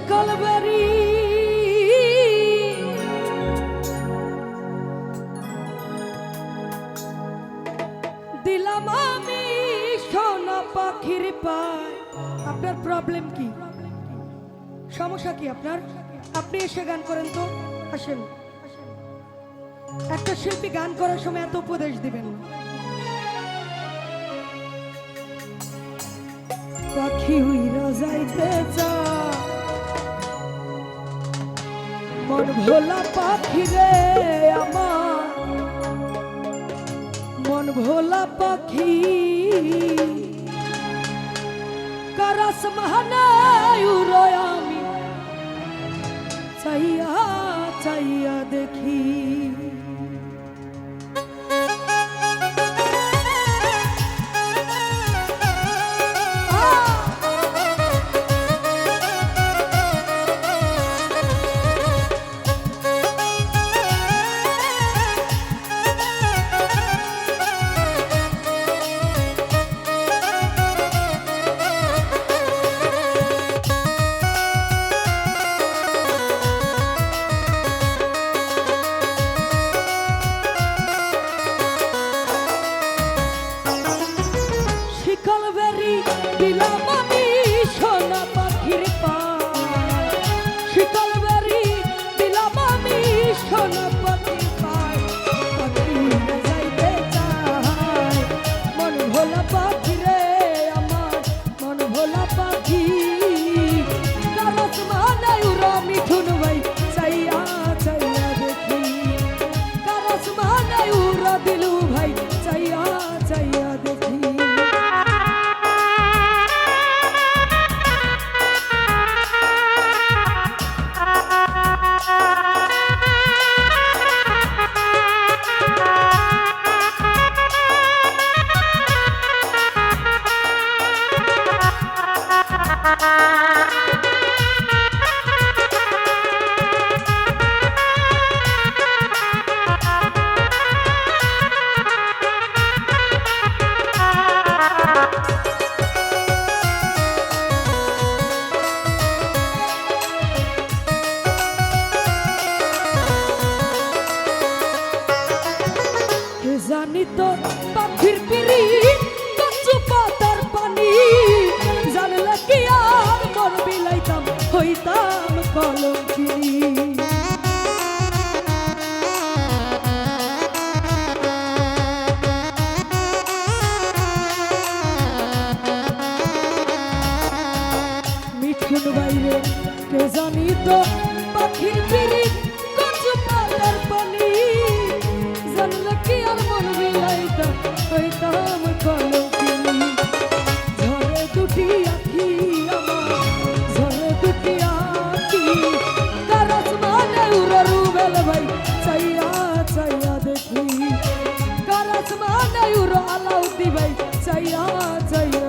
বিকালবেরি দিলাম আমি সোনা পাখির পায়। আপনার প্রবলেম কি? সমস্যা কি আপনার? আপনি এসে গান করেন তো, আসেন। একটা শিল্পী গান করার সময় এত উপদেশ দিবেন। মন ভোলা পাখি রে আমার। মন ভোলা পাখি। কারাস মহানায়ু রয় আমি। চাইয়া চাইয়া দেখি। জানি তোর পাখির পিড়ি কচু পাতার পানি। বিলাইতাম হইতাম কলঙ্কিনী। চাইও রমালাও দিবাই চাইয়া চাইয়া।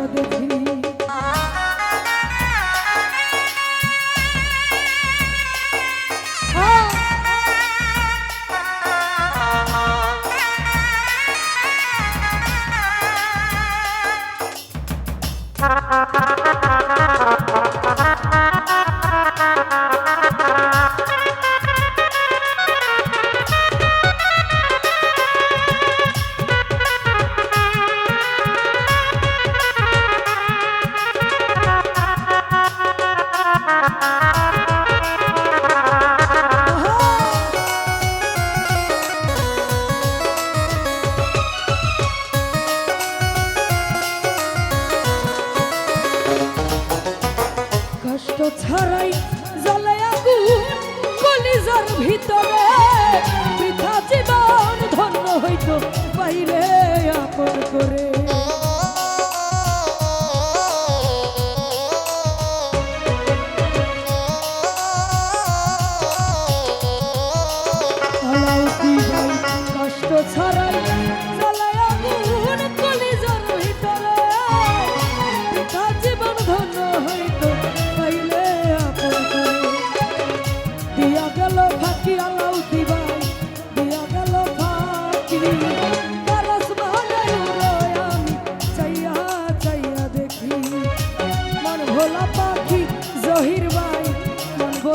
ভিতর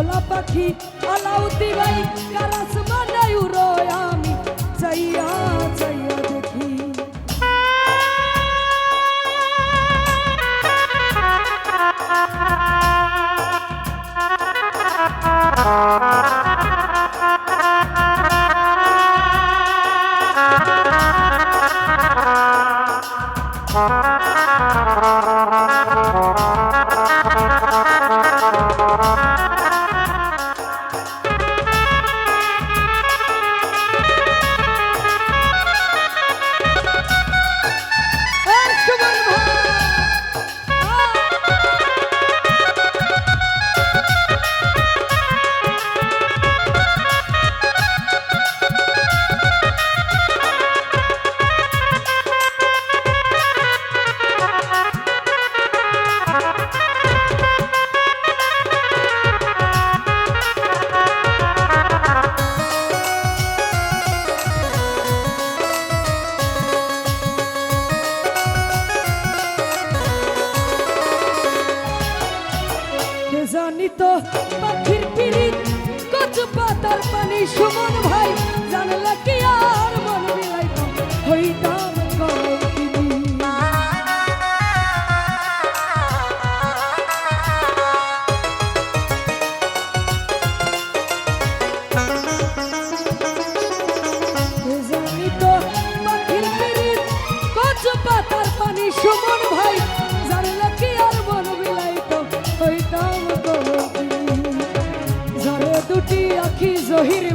পাখি আলাউতি ভাই কারাস বানাই উড়ো আমি। চাইয়া চাইয়া। কে পাখির পিরিত কচু পাতার পানি, সুমন ভাই, জানলা কি আর মন মিলাই হইতাম সুমন ভাই জহির বাই